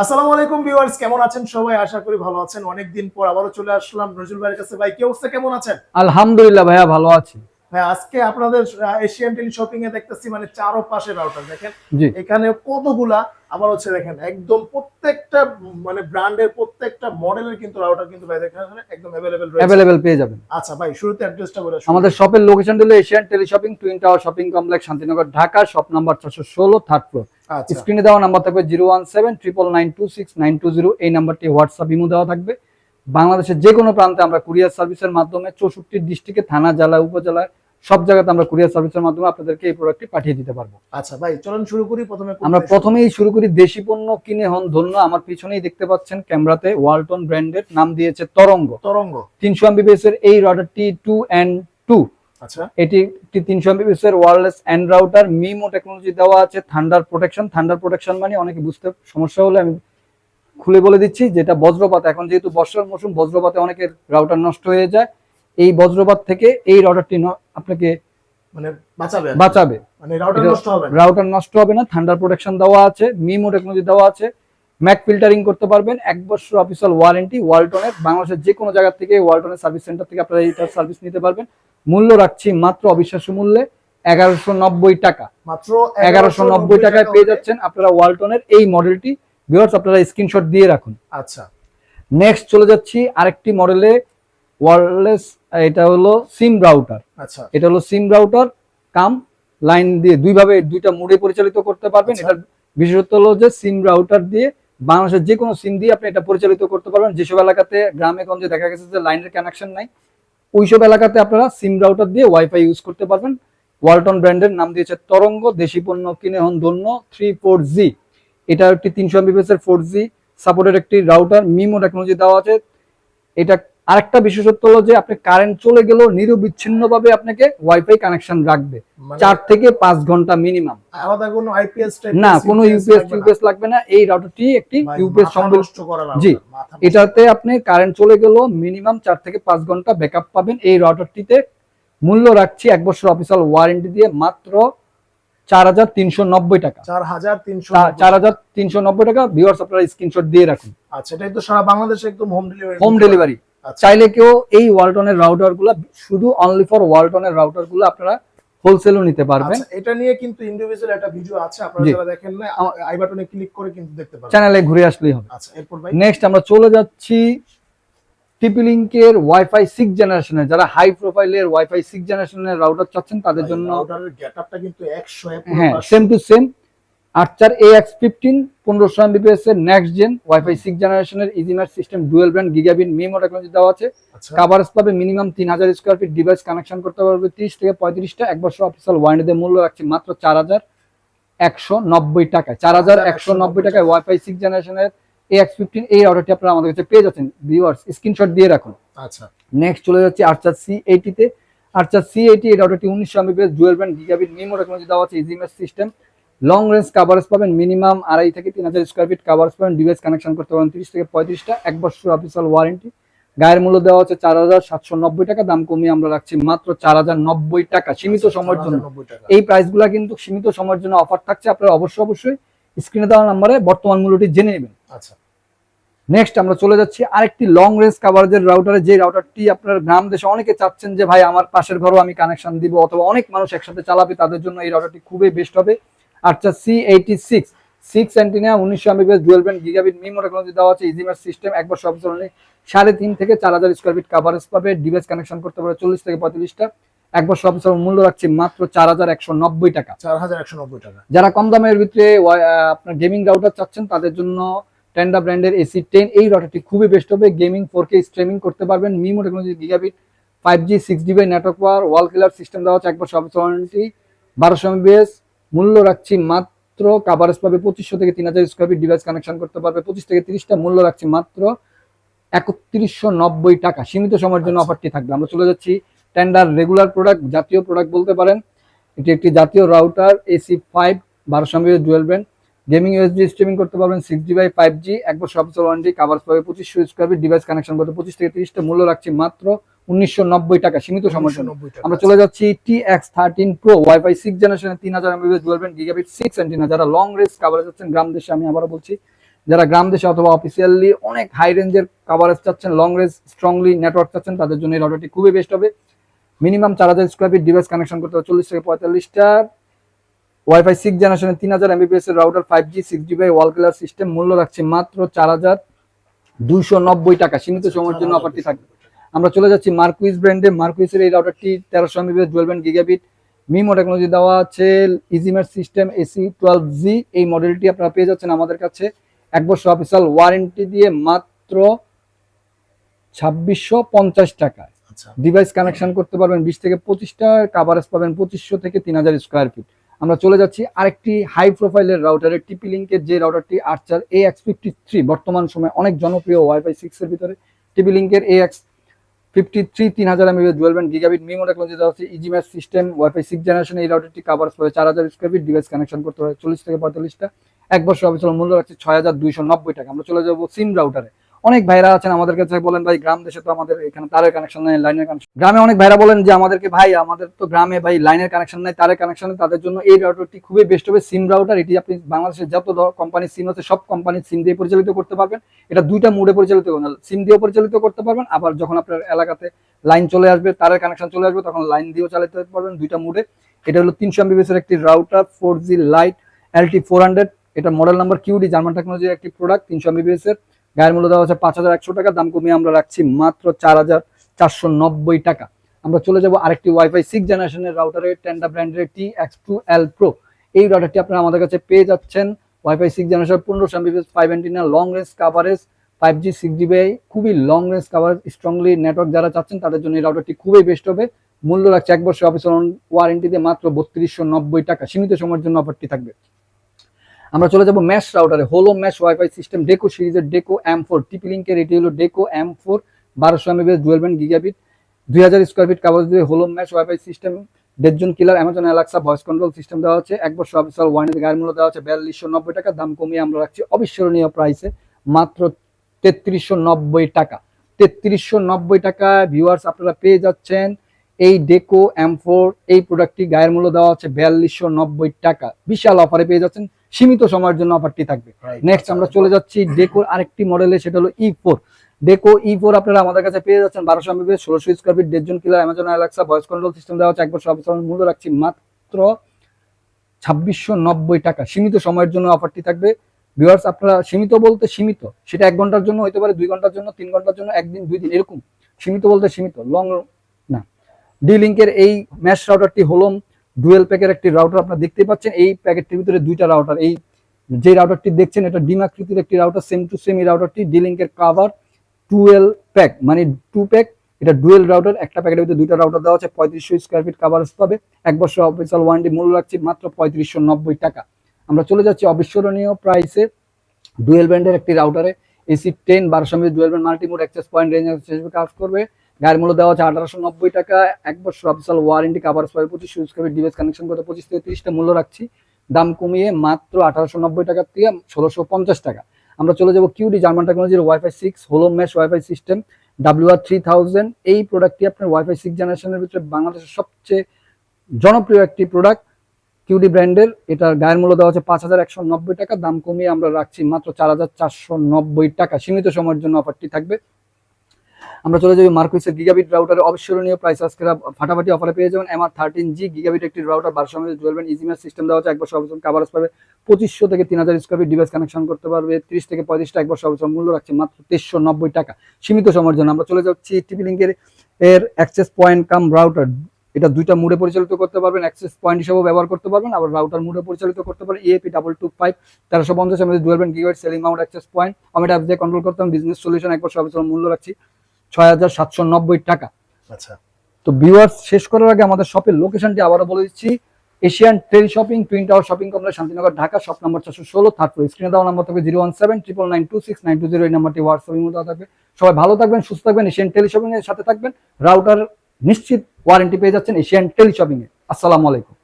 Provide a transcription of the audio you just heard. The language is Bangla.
আসসালামু আলাইকুম ভিউয়ার্স কেমন আছেন সবাই? আশা করি ভালো আছেন। অনেকদিন পর আবারও চলে আসলাম নজরুল ভাইয়ের কাছে। ভাই কি অবস্থা? কেমন আছেন? আলহামদুলিল্লাহ ভাইয়া ভালো আছি। ভাই আজকে আপনাদের এশিয়ান টেলি শপিং এ দেখতেছি মানে চারো পাশে রাউটার দেখেন এখানে কতগুলা আবার হচ্ছে দেখেন একদম প্রত্যেকটা মানে ব্র্যান্ডের প্রত্যেকটা মডেলের কিন্তু রাউটার কিন্তু ভাই দেখেন একদম অ্যাভেলেবেল রয়েছে। অ্যাভেলেবেল পেয়ে যাবেন। আচ্ছা ভাই শুরুতে অ্যাড্রেসটা বলে। আমাদের শপের লোকেশন হলো Asian tele shopping twin tower shopping complex Shantinagar Dhaka shop number চারশো ষোলো থার্ড ফ্লোর স্ক্রিনে দেওয়া নাম্বার থাকবে zero one seven triple nine two six nine two zero এই নাম্বারটি হোয়াটসঅ্যাপ ইমো দেওয়া থাকবে। বাংলাদেশের যে কোনো প্রান্তে আমরা কুরিয়ার সার্ভিসের মাধ্যমে চৌষট্টি ডিস্ট্রিক্টে থানা জেলা উপজেলায় সব জায়গাতে আমরা কুরিয়ার সার্ভিসের মাধ্যমে আপনাদেরকে এই প্রোডাক্টটি পাঠিয়ে দিতে পারব। আচ্ছা ভাই চলুন শুরু করি প্রথমে আমরা প্রথমেই শুরু করি দেশি পণ্য কিনে হন ধন্য। আমার পিছনেই দেখতে পাচ্ছেন ক্যামেরাতে ওয়ালটন ব্র্যান্ডের নাম দিয়েছে তরঙ্গ। তরঙ্গ। তিনশো এমবিবিএস এর এই রাউটারটি টু অ্যান্ড টু আচ্ছা এটি একটি তিনশো এমবিবিএস এর wireless and router MIMO technology দেওয়া আছে থান্ডার প্রোটেকশন থান্ডার প্রোটেকশন মানে অনেকে বুঝতে সমস্যা হলে আমি খুলে বলে দিচ্ছি যেটা বজ্রপাত। এখন যেহেতু বর্ষার মৌসুম বজ্রপাতে অনেকের রাউটার নষ্ট হয়ে যায়। এই বজ্রপাত থেকে এই রাউটারটি আপনাকে মানে বাঁচাবে বাঁচাবে। মানে রাউটার নষ্ট হবে না। রাউটার নষ্ট হবে না। থান্ডার প্রোটেকশন দেওয়া আছে মিমো টেকনোলজি দেওয়া আছে। ম্যাক ফিল্টারিং করতে পারবেন। এক বছর অফিসিয়াল ওয়ারেন্টি ওয়ালটনের বাংলাদেশের যে কোনো জায়গা থেকে ওয়ালটনের সার্ভিস সেন্টার থেকে আপনারা এইটার সার্ভিস নিতে পারবেন। মূল্য রাখছি মাত্র অবিশ্বাস্য মূল্যে এগারোশো নব্বই টাকা। মাত্র এগারোশো নব্বই টাকায় পেয়ে যাচ্ছেন আপনারা ওয়ালটনের এই মডেলটি। ভিউয়ার্স আপনারা স্ক্রিনশট দিয়ে রাখুন। আচ্ছা। নেক্সট চলে যাচ্ছি আরেকটি মডেলে ওয়্যারলেস এটা হলো সিম রাউটার আচ্ছা। এটা হলো সিম রাউটার কাম লাইন দিয়ে দুইভাবে দুইটা মোডে পরিচালিত করতে পারবেন। আচ্ছা। এটার বিশেষত্ব হলো যে সিম রাউটার দিয়ে বাংলাদেশের যে কোনো সিম দিয়ে আপনি এটা পরিচালিত করতে পারবেন। যেসব এলাকাতে গ্রামে গঞ্জে দেখা গেছে যে লাইনের কানেকশন নাই ওইসব এলাকাতে আপনারা সিম রাউটার দিয়ে ওয়াইফাই ইউজ করতে পারবেন। ওয়ালটন ব্র্যান্ডের নাম দিয়েছে তরঙ্গ, দেশি পণ্য, কিনে হন ধন্য থ্রি ফোর জি এটা একটি তিনশো এমবিপিএস এর ফোর জি সাপোর্টের একটি রাউটার মিমো টেকনোলজি দেওয়া আছে। এটা আরেকটা বিশেষত্ব হলো যে আপনি কারেন্ট চলে গেলেও নিরবিচ্ছিন্ন ভাবে আপনাকে ওয়াইফাই কানেকশন রাখবে। মানে চার থেকে পাঁচ ঘণ্টা মিনিমাম আলাদা কোনো আইপিএস না কোনো ইউপিএস ইউপিএস লাগবে না। এই রাউটারটি একটি ইউপিএস সংযোগ জি, এটাতে আপনি কারেন্ট চলে গেলেও মিনিমাম চার থেকে পাঁচ ঘণ্টা ব্যাকআপ পাবেন। এই রাউটারটিতে মূল্য রাখছি এক বছর অফিসিয়াল ওয়ারেন্টি দিয়ে মাত্র চার হাজার তিনশো নব্বই টাকা। চার হাজার তিনশো চার হাজার তিনশো নব্বই টাকা ভিউয়ার্স আপনারা স্ক্রিনশট দিয়ে রাখুন। আচ্ছা এটাই তো সারা বাংলাদেশে একদম হোম ডেলিভারি হোম ডেলিভারি চাইলে কেউ এই ওয়ালটনের রাউটারগুলা শুধু অনলি ফর ওয়ালটনের রাউটারগুলো আপনারা হোলসেলও নিতে পারবেন। আচ্ছা এটা নিয়ে কিন্তু ইন্ডিভিজুয়াল একটা ভিডিও আছে আপনারা যারা দেখেন না আই বাটনে ক্লিক করে কিন্তু দেখতে পারবেন। চ্যানেলে ঘুরে আসলেই হবে। আচ্ছা এরপর ভাই? নেক্সট আমরা চলে যাচ্ছি টিপি লিঙ্কের ওয়াইফাই সিক্স জেনারেশনের যারা হাই প্রোফাইলের ওয়াইফাই সিক্স জেনারেশনের রাউটার চাচ্ছেন তাদের জন্য রাউটারের গেটআপটা কিন্তু 100 এ পুরো হ্যাঁ সেম টু সেম আট চার এ এক্স ফিফটিন পনেরোশো এমবিপিএস এর নেক্সট জেন ওয়াইফাই সিক্স জেনারেশনের ইজিম্যাট system dual brand gigabit MIMO technology দেওয়া আছে। আচ্ছা। কাভারেজ পাবে মিনিমাম তিন হাজার স্কোয়ার ফিট ডিভাইস কানেকশন করতে পারবে তিরিশ থেকে পঁয়ত্রিশটা। এক বছর অফিসিয়াল ওয়ারেন্টিতে মূল্য রাখছি মাত্র চার হাজার একশো নব্বই টাকায়। চার হাজার একশো নব্বই টাকায় ওয়াইফাই সিক্স জেনারেশনের এ এক্স ফিফটিন এই অর্ডারটি আপনারা আমাদের কাছে পেয়ে যাচ্ছেন। ভিউয়ার্স স্ক্রিনশট দিয়ে রাখুন। আচ্ছা। নেক্সট চলে যাচ্ছে আর্চার সি এইটিতে আর্চার সি এইটি এই অর্ডারটি উনিশশো Mbps dual brand gigabit MIMO technology দেওয়া আছে ইজিএমএস সিস্টেম লং রেঞ্জ কাভারেজ পাবেন মিনিমাম আড়াই থেকে তিন হাজার স্কোয়ার ফিট কাভারেজ পাবেন ডিভাইস কানেকশন করতে পারেন তিরিশ থেকে পঁয়ত্রিশটা এক বছর অফিসিয়াল ওয়ারেন্টি গায়ের মূল্য দেওয়া হচ্ছে চার হাজার সাতশো নব্বই টাকা দাম কমিয়ে আমরা রাখছি মাত্র চার হাজার নব্বই টাকা সীমিত সময়ের জন্য। 4,090 টাকা। এই প্রাইসগুলো কিন্তু সীমিত সময়ের জন্য অফার থাকছে আপনারা অবশ্যই অবশ্যই স্ক্রিনে দেওয়া নাম্বারে বর্তমান মূল্যটি জেনে নেবেন। আচ্ছা। নেক্সট আমরা চলে যাচ্ছি আরেকটি লং রেঞ্জ কাভারেজের রাউটারে যে রাউটারটি আপনার গ্রাম দেশে অনেকে চাচ্ছেন যে ভাই আমার পাশের ঘরও আমি কানেকশন দিব। অথবা অনেক মানুষ একসাথে চালাবে তাদের জন্য এই রাউটারটি খুবই বেস্ট হবে। আচ্ছা C eighty six six antenna উনিশশো Mbps dual band gigabit MIMO technology দেওয়া আছে ইজিমার সিস্টেম এক বছর অফিস সাড়ে তিন থেকে চার হাজার স্কোয়ার ফিট কাভারেজ পাবে ডিভাইস কানেকশন করতে পারে চল্লিশ থেকে পঁয়ত্রিশটা। এক বছর অফিস মূল্য রাখছি মাত্র চার হাজার একশো নব্বই টাকা। চার হাজার একশো নব্বই টাকা। যারা কম দামের ভিতরে আপনার গেমিং রাউটার চাচ্ছেন তাদের জন্য টেন্ডা ব্র্যান্ডের এসি টেন এই রাউটারটি খুবই বেস্ট হবে। গেমিং ফোর কে স্ট্রিমিং করতে পারবেন MIMO technology gigabit five G six GB network power wall killer system দেওয়া আছে এক বছর অফিস ওয়ারেন্টি বারোশো এমবিএস মূল্য রাখছি মাত্র কাভারেজ পাবে পঁচিশশো থেকে তিন হাজার স্কোয়ার ফিট ডিভাইস কানেকশন করতে পারবে। পঁচিশ থেকে তিরিশটা মূল্য রাখছি মাত্র একত্রিশশো নব্বই টাকা। সীমিত সময়ের জন্য আচ্ছা। অফারটি থাকবে। আমরা চলে যাচ্ছি টেন্ডার রেগুলার প্রোডাক্ট জাতীয় প্রোডাক্ট বলতে পারেন। এটি একটি জাতীয় রাউটার এসি ফাইভ বারোশো এমবি ডুয়েল ব্যান্ড গেমিং ইউএসডি স্ট্রিমিং করতে পারবেন six G by five G এক বছর অফিসিয়াল ওয়ারেন্টি কাভার পাবে পঁচিশশো স্কোয়ার ফিট ডিভাইস কানেকশন করতে পঁচিশ থেকে তিরিশটা মূল্য রাখছি মাত্র উনিশশো নব্বই টাকা সীমিত সময়ের জন্য। 190 টাকা। আমরা চলে যাচ্ছি T X thirteen pro WiFi six জেনারেশনের তিন হাজার MBS dual band gigabit six antenna যারা লং রেঞ্জ কাভারেজ হচ্ছেন গ্রাম দেশে আমি বলছি যারা গ্রাম দেশে অথবা অফিসিয়ালি অনেক হাই রেঞ্জের কাভারেজ চাচ্ছেন লং রেঞ্জ স্ট্রংলি নেটওয়ার্ক চাচ্ছেন তাদের জন্য এই রাউটারটি খুবই বেস্ট হবে। মিনিমাম চার হাজার স্কোয়ার ফিট ডিভাইস কানেকশন করতে হবে চল্লিশ থেকে পঁয়তাল্লিশটা। ওয়াইফাই সিক্স জেনারেশনের তিন হাজার এমবিপিএস এর router five G six GB wall ক্লার system মূল্য রাখছে মাত্র চার হাজার দুইশো নব্বই টাকা সীমিত সময়ের জন্য অফারটি থাকবে। আমরা চলে যাচ্ছি মার্কুইজ ব্র্যান্ডে। মার্কুইসের এই রাউটারটি তেরোশো Mbps dual band gigabit MIMO technology দেওয়া আছে ইজিমের সিস্টেম এসি টুয়েলভ জি এই মডেলটি আপনারা পেয়ে যাচ্ছেন আমাদের কাছে। এক বছর অফিসিয়াল ওয়ারেন্টি দিয়ে মাত্র ছাব্বিশশো পঞ্চাশ টাকা আচ্ছা। ডিভাইস কানেকশন করতে পারবেন বিশ থেকে পঁচিশটা কাভারেজ পাবেন পঁচিশশো থেকে তিন হাজার স্কোয়ার ফিট আমরা চলে যাচ্ছি আরেকটি হাই প্রোফাইলের রাউটারের টিপি লিঙ্কের যে রাউটারটি Archer A X fifty three বর্তমান সময় অনেক জনপ্রিয় ওয়াইফাই সিক্স এর ভিতরে। টিপি লিঙ্কের এ এক্স ফিফটি থ্রি তিন হাজার সিস্টেম জেনারেশন এই করে চার হাজার ডিভাইস কানেকশন করতে হবে, চল্লিশ থেকে এক বছর মূল্য ছয় হাজার দুইশো নব্বই টাকা। আমরা চলে যাব সিম রাউটারে অনেক ভাইরা আছেন আমাদের কাছে, বলেন ভাই, গ্রাম দেশে তো আমাদের এখানে তারের কানেকশন নাই লাইনের কানেকশন গ্রামে অনেক ভাইরা বলেন যে, আমাদেরকে ভাই, আমাদের তো গ্রামে ভাই লাইনের কানেকশন নেই, তারের কানেকশন নেই, তাদের জন্য এই রাউটারটি খুবই বেস্ট হবে। সিম রাউটার এটি আপনি বাংলাদেশের যত কোম্পানির সিম আছে, সব কোম্পানির সিম দিয়ে পরিচালিত করতে পারবেন। এটা দুইটা মোডে পরিচালিত সিম দিয়েও পরিচালিত করতে পারবেন, আবার যখন আপনার এলাকাতে লাইন চলে আসবে, তারের কানেকশন চলে আসবে, তখন লাইন দিয়েও চালাতে পারবেন দুইটা মোডে এটা হলো তিনশো এমবিবিএস এর একটি router four G lite LTE four hundred এটা মডেল নাম্বার কিউডি জার্মান টেকনোলজির একটি প্রোডাক্ট তিনশো এমবিবিএস এর। গায়ের মূল্য দেওয়া হচ্ছে পাঁচ হাজার একশো টাকা, দাম কমিয়ে আমরা রাখছি মাত্র চার হাজার চারশো নব্বই টাকা। আমরা চলে যাব আরেকটি ওয়াইফাই সিক্স জেনারেশনের রাউটারের টেন্ডা ব্র্যান্ডের T X two L pro এই রাউটারটি আপনারা আমাদের কাছে পেয়ে যাচ্ছেন। ওয়াইফাই সিক্স জেনারেশন পনেরোশো Mbps five antenna long range coverage five G six GB খুবই long range coverage strongly network যারা চাচ্ছেন, তাদের জন্য এই রাউটারটি খুবই বেস্ট হবে। মূল্য রাখছে এক বছর অফিস ওয়ারেন্টিতে মাত্র বত্রিশশো নব্বই টাকা। সীমিত সময়ের জন্য অফারটি থাকবে। আমরা চলে যাব ম্যাশ রাউটারে হোলো ম্যাশ ওয়াইফাই সিস্টেম ডেকো সিরিজের ডেকো এম ফোর টিপি লিঙ্কের এটি হলো ডেকো এম ফোর বারোশো এমবিএস ডুয়েল ব্যান্ড গিগাবিট দুই হাজার স্কোয়ার ফিট কাগজ দিয়ে হোলো ম্যাশ ওয়াইফাই সিস্টেম দেড়জন কিলার Amazon Alexa voice control system দেওয়া হচ্ছে এক বছর অফিসিয়াল ওয়ারেন্টি গায়ের মূল্য দেওয়া হচ্ছে বিয়াল্লিশশো নব্বই টাকা, দাম কমিয়ে আমরা রাখছি অবিস্মরণীয় প্রাইসে মাত্র তেত্রিশশো নব্বই টাকা। তেত্রিশশো নব্বই টাকা ভিউয়ার্স আপনারা পেয়ে যাচ্ছেন। এই ডেকো এম এই প্রোডাক্টটি গায়ের মূল্য দেওয়া হচ্ছে বিয়াল্লিশশো নব্বই টাকা। বিশাল অফারে পেয়ে যাচ্ছেন। সীমিত সময়ের জন্য অফারটি থাকবে। নেক্সট আমরা চলে যাচ্ছি ডেকোর আরেকটি মডেলে সেটা হলো ই ফোর ডেকো ই ফোর আপনারা আমাদের কাছে পেয়ে যাচ্ছেন বারোশো এমবিএস ষোলোশো square feet দেড়জন kilo Amazon Alexa voice control system দেওয়া হচ্ছে। এক বছর অফিস মূল্য রাখছি মাত্র ছাব্বিশশো নব্বই টাকা। সীমিত সময়ের জন্য অফারটি থাকবে। ভিউয়ার্স আপনারা সীমিত বলতে সীমিত। সেটা এক ঘণ্টার জন্য হতে পারে দুই ঘণ্টার জন্য তিন ঘণ্টার জন্য একদিন দুই দিন এরকম। সীমিত বলতে সীমিত। লং ডি লিঙ্কের এই ম্যাশ রাউটারটি হলো ডুয়েল প্যাকের একটি রাউটার আপনারা দেখতে পাচ্ছেন এই প্যাকেটটির ভিতরে দুইটা রাউটার এই যে রাউটারটি দেখছেন, এটা ডিম আকৃতির একটি রাউটার সেম টু সেম এই রাউটারটি ডি লিঙ্কের কাভার টুয়েল প্যাক মানে টু প্যাক এটা ডুয়েল রাউটার একটা প্যাকেটের ভিতরে দুইটা রাউটার দেওয়া আছে, পঁয়ত্রিশশো স্কোয়ার ফিট কাভারেজ পাবে। এক বছর অফিসিয়াল ওয়ারেন্টি মূল্য রাখছি মাত্র পঁয়ত্রিশশো নব্বই টাকা। আমরা চলে যাচ্ছি অবিস্মরণীয় প্রাইসে ডুয়েল ব্যান্ডের একটি রাউটারে এসি টেন বারোশো MB dual band multimode access point range কাজ করবে। গায়ের মূল্য দেওয়া আছে আঠারোশো নব্বই টাকা। এক বছর অফিসিয়াল ওয়ারেন্টি কাভারেজ পাবে পঁচিশ স্কোয়ার ফিট ডিভাইস কানেকশন করতে পঁচিশ থেকে তিরিশটা মূল্য রাখছি। দাম কমিয়ে মাত্র আঠারোশো নব্বই টাকার থেকে ষোলোশো পঞ্চাশ টাকা। আমরা চলে যাব কিউডি জার্মান টেকনোলজির ওয়াইফাই সিক্স হোলো mesh wifi system W R three thousand এই প্রোডাক্টটি আপনার ওয়াইফাই সিক্স জেনারেশনের ভিতরে বাংলাদেশের সবচেয়ে জনপ্রিয় একটি প্রোডাক্ট কিউডি ব্র্যান্ডের এটার গায়ের মূল্য দেওয়া হচ্ছে পাঁচ হাজার একশো নব্বই টাকা। দাম কমিয়ে আমরা রাখছি মাত্র চার হাজার চারশো নব্বই টাকা। সীমিত সময়ের জন্য অফারটি থাকবে। আমরা চলে যাব মার্কুইসের গিগাবিট রাউটারের অবিস্মরণীয় প্রাইস আজকে ফাটাফাটি অফারে পেয়ে যাবেন এমআর থার্টিন জি গিগাবিট একটি রাউটার বারোশো ডুয়েল ব্যান্ড ইজিমের সিস্টেম দেওয়া হচ্ছে এক বছর অবস্থান কাভারেজ পাবে পঁচিশশো থেকে তিন হাজার স্কোয়ার ফিট ডিভাইস কানেকশন করতে পারবে, ত্রিশ থেকে পঁয়ত্রিশটা এক বছর অবস্থান মূল্য রাখছে মাত্র তেইশশো নব্বই টাকা। সীমিত সময়ের জন্য আমরা চলে যাচ্ছি টিপি লিঙ্কের এর অ্যাক্সেস পয়েন্ট কাম রাউটার এটা দুইটা মুডে পরিচালিত করতে পারবেন অ্যাক্সেস পয়েন্ট হিসেবেও ব্যবহার করতে পারবেন, আবার রাউটার মুডে পরিচালিত করতে পারবেন ইএপি ডাবল টু ফাইভ তেরোশো পঞ্চাশ আমাদের dual band gigabit ceiling mount access point আমি এটা দিয়ে কন্ট্রোল করতাম বিজনেস সলিউশন এক বছর অবস্থান মূল্য রাখছি। ছয় হাজার সাতশো নব্বই টাকা। আচ্ছা। তো ভিউয়ার্স শেষ করার আগে আমাদের শপের লোকেশনটি আবারও বলে দিচ্ছি। Asian trail shopping twin tower shopping complex Shantinagar Dhaka shop number চারশো ষোলো থার্ড ফ্লোর স্ক্রিনে দেওয়া নাম্বার থাকবে zero one seven triple nine two six nine two zero এই নাম্বারটি হোয়াটসঅ্যাপের মধ্যে থাকবে। সবাই ভালো থাকবেন সুস্থ থাকবেন এশিয়ান টেলি শপিং এর সাথে থাকবেন। রাউটার নিশ্চিত ওয়ারেন্টি পেয়ে যাচ্ছেন এশিয়ান টেলি শপিং এ আসসালামু আলাইকুম।